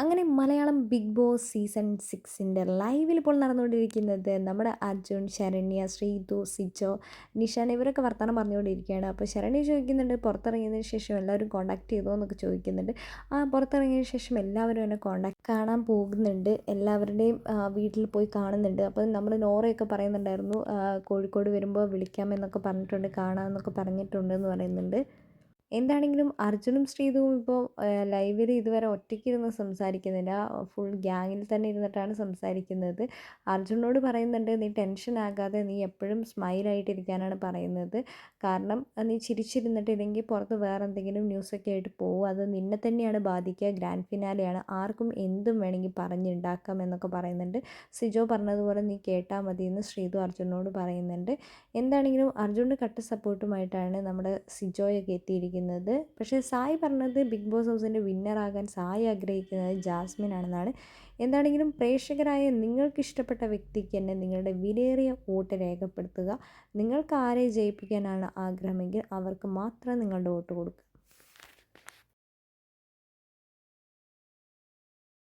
അങ്ങനെ Malayalam big boss season സിക്സിന്റെ ലൈവിൽ ഇപ്പോൾ നടന്നുകൊണ്ടിരിക്കുന്നത് നമ്മുടെ അർജുൻ ശരണ്യ ശ്രീതു സിജോ നിഷാൻ ഇവരൊക്കെ വർത്തമാനം പറഞ്ഞുകൊണ്ടിരിക്കുകയാണ്. അപ്പോൾ ശരണ്യ ചോദിക്കുന്നുണ്ട് പുറത്തിറങ്ങിയതിന് ശേഷം എല്ലാവരും കോണ്ടാക്ട് ചെയ്തോ എന്നൊക്കെ ചോദിക്കുന്നുണ്ട്. ആ പുറത്തിറങ്ങിയതിന് ശേഷം എല്ലാവരും എന്നെ കോണ്ടാക്ട് കാണാൻ പോകുന്നുണ്ട്. എല്ലാവരുടെയും വീട്ടിൽ പോയി കാണുന്നുണ്ട്. അപ്പോൾ നമ്മൾ നോറയൊക്കെ പറയുന്നുണ്ടായിരുന്നു കോഴിക്കോട് വരുമ്പോൾ വിളിക്കാമെന്നൊക്കെ പറഞ്ഞിട്ടുണ്ട് കാണാമെന്നൊക്കെ പറഞ്ഞിട്ടുണ്ടെന്ന് പറയുന്നുണ്ട്. എന്താണെങ്കിലും അർജുനും ശ്രീതുവും ഇപ്പോൾ ലൈവിൽ ഇതുവരെ ഒറ്റയ്ക്കിരുന്ന് സംസാരിക്കുന്നില്ല. ഫുൾ ഗ്യാങ്ങിൽ തന്നെ ഇരുന്നിട്ടാണ് സംസാരിക്കുന്നത്. അർജുനോട് പറയുന്നുണ്ട് നീ ടെൻഷൻ ആകാതെ നീ എപ്പോഴും സ്മൈലായിട്ടിരിക്കാനാണ് പറയുന്നത്. കാരണം നീ ചിരിച്ചിരുന്നിട്ട് ഇല്ലെങ്കിൽ പുറത്ത് വേറെ എന്തെങ്കിലും ന്യൂസൊക്കെ ആയിട്ട് പോകും അത് നിന്നെ തന്നെയാണ് ബാധിക്കുക. ഗ്രാൻഡ് ഫിനാലെയാണ് ആർക്കും എന്തും വേണമെങ്കിൽ പറഞ്ഞുണ്ടാക്കാം എന്നൊക്കെ പറയുന്നുണ്ട്. സിജോ പറഞ്ഞതുപോലെ നീ കേട്ടാൽ മതി എന്ന് ശ്രീതു അർജുനോട് പറയുന്നുണ്ട്. എന്താണെങ്കിലും അർജുന്റെ കട്ട സപ്പോർട്ടുമായിട്ടാണ് നമ്മുടെ സിജോയൊക്കെ എത്തിയിരിക്കുന്നത്. ആഗ്രഹിക്കുന്നത്. പക്ഷേ സായി പറഞ്ഞത് ബിഗ് ബോസ് ഹൗസിന്റെ വിന്നറാകാൻ സായി ആഗ്രഹിക്കുന്നത് ജാസ്മിൻ ആണെന്നാണ്. എന്താണെങ്കിലും പ്രേക്ഷകരായ നിങ്ങൾക്ക് ഇഷ്ടപ്പെട്ട വ്യക്തിക്ക് തന്നെ നിങ്ങളുടെ വിലയേറിയ വോട്ട് രേഖപ്പെടുത്തുക. നിങ്ങൾക്ക് ആരെ ജയിപ്പിക്കാനാണ് ആഗ്രഹമെങ്കിൽ അവർക്ക് മാത്രം നിങ്ങളുടെ വോട്ട് കൊടുക്കുക.